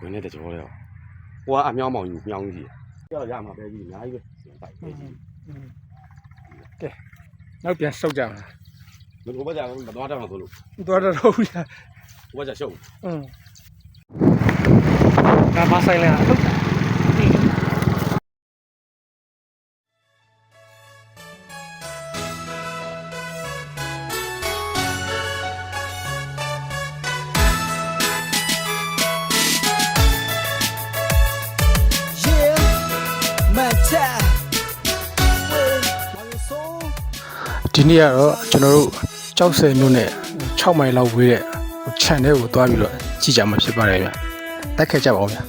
ဝင်နေတဲ့ကြောတဲ့ဟိုကအမြောင်းမောင်ယူမြောင်းကြီးကြောက်ရမှာပဲကြီးအများကြီးပဲတိုက်ပဲကြီးကဲနောက်ပြန်ဆုတ်ကြမလားဘယ်လိုပဲကြာမသွားတော့ဆိုလို့သွားတော့တော့ဘူးလားဟိုကကြာရှုပ်อืมဒါပါဆိုင်လဲဟုတ် ဒီနေ့ကတော့ကျွန်တော်တို့ကြောက်စဲမျိုးနဲ့6မိုင်လောက်ဝေးတဲ့ခြံထဲကိုသွားပြီးတော့ကြည့်ကြမှာဖြစ်ပါတယ်ဗျ။တက်ခဲ့ကြပါဦးဗျာ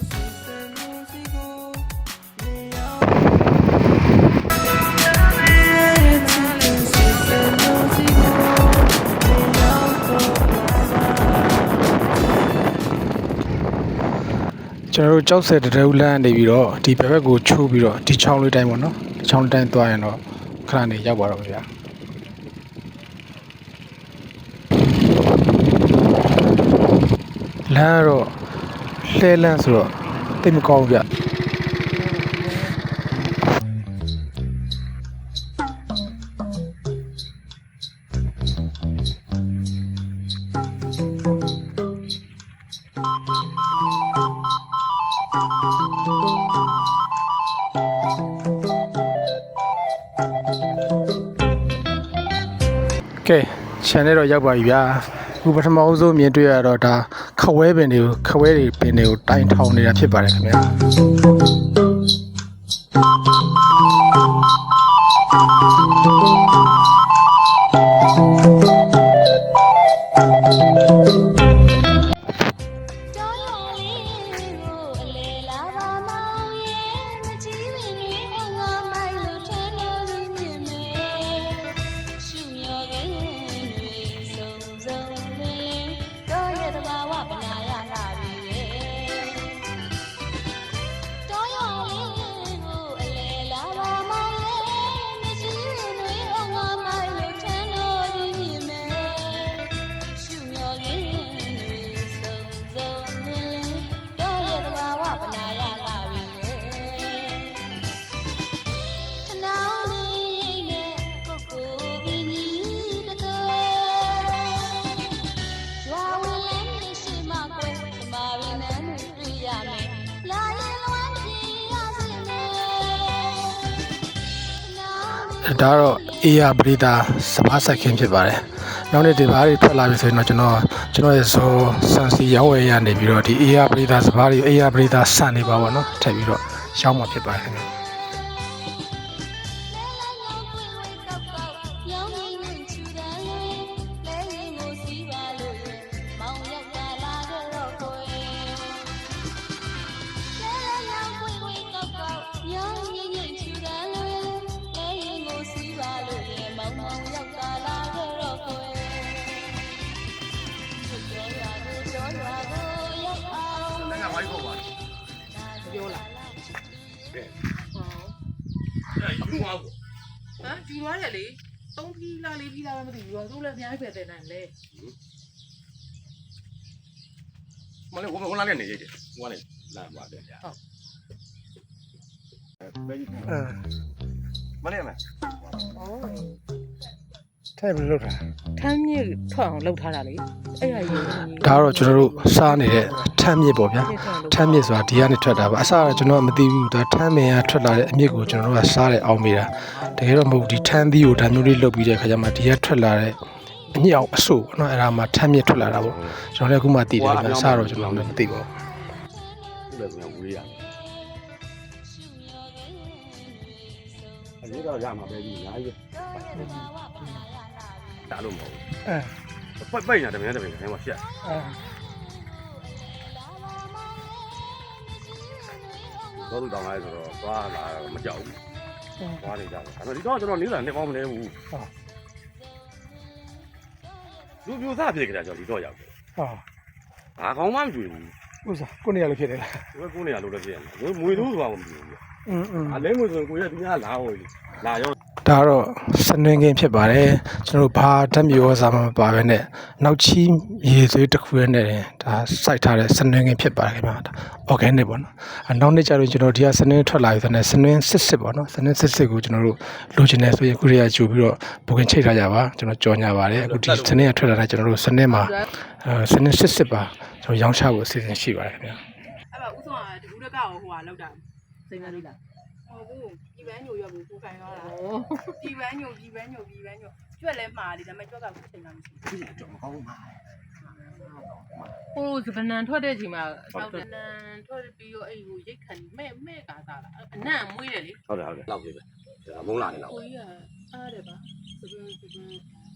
ကျွန်တော်တို့ကြောက်စဲတရူလန်းနေပြီးတော့ဒီဘက်ဘက်ကိုချိုးပြီးတော့ဒီချောင်းလေးတိုင်းပေါ့နော်ဒီချောင်းလေးတိုင်းသွားရင်တော့ခဏနေရောက်ပါတော့ဗျာ လမ်းကတော့လှဲလန်းဆိုတော့တိတ်မကောင်းဘူးဗျကဲ channel တော့ရောက်ပါပြီဗျာ အခုပထမအဆုံးမြင်တွေ့ရတော့ဒါခဝဲပင်တွေကိုခဝဲတွေပင်တွေကိုတိုင်ထောင်နေတာဖြစ်ပါတယ်ခင်ဗျာ ဒါကတော့အေးရပရိသစပားဆက်ခင်းဖြစ်ပါတယ်နောက်နေ့ဒီဘားတွေထွက်လာပြီဆိုရင်တော့ကျွန်တော်ကျွန်တော်ရဲ့ဇော်စန်စီရောင်းဝယ်ရနေပြီးတော့ဒီအေးရပရိသစပားတွေအေးရပရိသဆန်နေပါဘောနော်ထပ်ပြီးတော့ရောင်းမှာဖြစ်ပါတယ်ခင်ဗျာ မ်ဒီသွားတယ်လေသုံးဖီးလားလေးဖီးလားမသိဘူးတော့သူလည်းအများကြီးပဲတဲ့နိုင်လေမလေးဟိုဟိုလာနဲ့နေရတယ်ဟိုကနေလာပါတယ်ဗျာဘယ်ကြီးအဲမလေးမဩ ထဲဘယ်လိုလုပ်တာထမ်းမြင့်ထွက်အောင်လုပ်ထားတာလေအဲ့ဟာကြီးဒါကတော့ကျွန်တော်တို့စားနေတဲ့ထမ်းမြစ်ပေါ့ဗျာထမ်းမြစ်ဆိုတာဒီကနေထွက်တာပါအစားကတော့ကျွန်တော်ကမသိဘူးဒါထမ်းမင်ကထွက်လာတဲ့အမြစ်ကိုကျွန်တော်တို့ကစားတယ်အောင်မိတာတကယ်တော့မဟုတ်ဘူးဒီထမ်းသီးကိုဒါမျိုးလေးလုပ်ပြီးတဲ့ခါကျမှဒီကထွက်လာတဲ့အညစ်အောင်အဆို့ပေါ့နော်အဲ့ဒါမှထမ်းမြစ်ထွက်လာတာပေါ့ကျွန်တော်လည်းအခုမှသိတယ်ဗျာစားတော့ကျွန်တော်လည်းမသိပါဘူးခုလည်းဆိုရင်ဝေးရအဲ့တော့ရမှာပဲကြီးအများကြီး တာလို့မဟုတ်ဘူးအဲပိတ်ပိတ်နေတာတမင်တမင်ထဲမှာရှက်အဲတော့သူတောင်းလိုက်ဆိုတော့သွားလာတော့မကြောက်ဘူးသွားနေကြတယ်အဲ့တော့ဒီတော့ကျွန်တော်နေလာနေကောင်းမလဲဘူးဟာလူပြိုစားဖြစ်ကြတာကြောင့်ဒီတော့ရောက်တယ်ဟာဘာကောင်းမှမတွေ့ဘူးဥစားကိုနေရလို့ဖြစ်တယ်လားဘယ်ကိုနေရလို့လည်းဖြစ်ရမှာငွေမွေသူဆိုတာမမသိဘူးအင်းအင်းအလဲငွေဆိုကိုရဒီများလာဟောလေလာရော ဒါကတော့စနွင်းကင်းဖြစ်ပါတယ်ကျွန်တော်တို့ဘာဓာတ်မျိုးစားမှမပါဘဲနဲ့နောက်ချီရေသွေးတစ်ခုရဲ့နဲ့တင်ဒါစိုက်ထားတဲ့စနွင်းကင်းဖြစ်ပါတယ်ခင်ဗျာဒါ organic ပေါ့နော်အနောက်နေ့ကျတော့ကျွန်တော်ဒီကစနွင်းထွက်လာပြီဆိုတော့စနွင်းစစ်စစ်ပေါ့နော်စနွင်းစစ်စစ်ကိုကျွန်တော်တို့လိုချင်တယ်ဆိုရင်ခုတည်းကကြိုပြီးတော့ဘုကင်ချိတ်ထားကြပါကျွန်တော်ကြော်ညာပါတယ်အခုဒီစနွင်းကထွက်လာတဲ့ကျွန်တော်တို့စနွင်းမှာအဲစနွင်းစစ်စစ်ပါကျွန်တော်ရောင်းချဖို့အစီအစဉ်ရှိပါတယ်ခင်ဗျာအဲ့မှာဥဆောင်ကဒီဦးတကောဟိုဟာလောက်တာစိတ်မလေးလားဟုတ်ဘူး ဒီပန်းညိုရွက်ဘူးကိုခိုင်သွားတာဒီပန်းညိုဒီပန်းညိုဒီပန်းညိုကျွက်လဲမှားတယ်ဒါပေမဲ့ကျွက်ကခုချိန်မှမရှိဘူးဟိုစပနန်ထွက်တဲ့အချိန်မှာဆောက်တနန်ထွက်ပြီးတော့အဲ့ဟိုရိတ်ခန်မဲ့မဲ့ကားသားလားအနံ့မွေးတယ်လေဟုတ်တယ်ဟုတ်တယ်လောက်ပြီပဲဒါမုံလာနေလောက်ကိုကြီးကအားတယ်ပါစပန်စပန်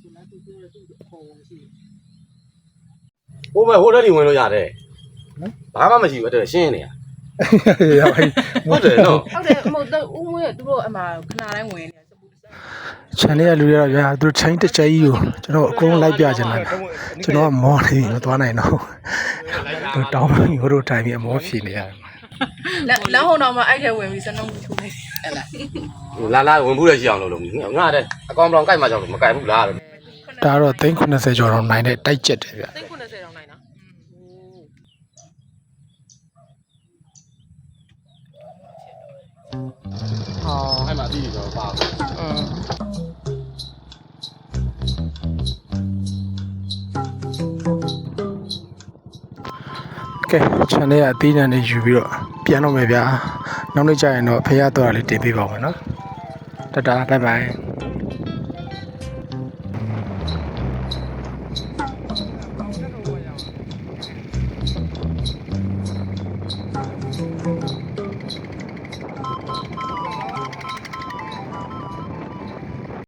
ဒီလားသူပြောတယ်သူ့အခေါ်ရှိတယ်ဟိုမဲ့ဟိုတက်ဒီဝင်လို့ရတယ်ဘာမှမရှိဘူးအဲ့ဒါရှင်းနေရ ရပါပြီဟုတ်တယ်နော်ဟုတ်တယ်မဟုတ်တော့ဦးမွေးကသူတို့အမှခဏတိုင်းဝင်နေတယ်စပူစက် channel ရလူတွေတော့ဗျာသူတို့ chain တစ်ချက်ကြီးကိုကျွန်တော်အကုန်လိုက်ပြချင်တာကျွန်တော်ကမောနေပြီမသွားနိုင်တော့ဘူးတောင်းပန်ရိုးတို့တိုင်ပြီးအမောဖြေနေရတယ်လက်လက်ဟုံတော့မှအဲ့ထဲဝင်ပြီးစနုံးမချိုးလိုက်အဲ့လားလာလာဝင်ဘူးလည်းရှိအောင်လုပ်လို့ငါတဲ့အကောင်ပလောင်ကြိုက်မှကြောက်လို့မကြိုက်ဘူးလားတော့ဒါတော့390ကျော်တော့နိုင်တဲ့တိုက်ကျက်တယ်ဗျာ390 အဲ့မှာပြီးပြီတော့ပါอืมကဲချန်လေးကအသေးညာနဲ့ယူပြီးတော့ပြန်တော့မယ်ဗျာနောက်နေ့ကျရင်တော့ဖះတော့လေးတင်ပေးပါဦးမယ်နော်တတာဘိုင်ဘိုင်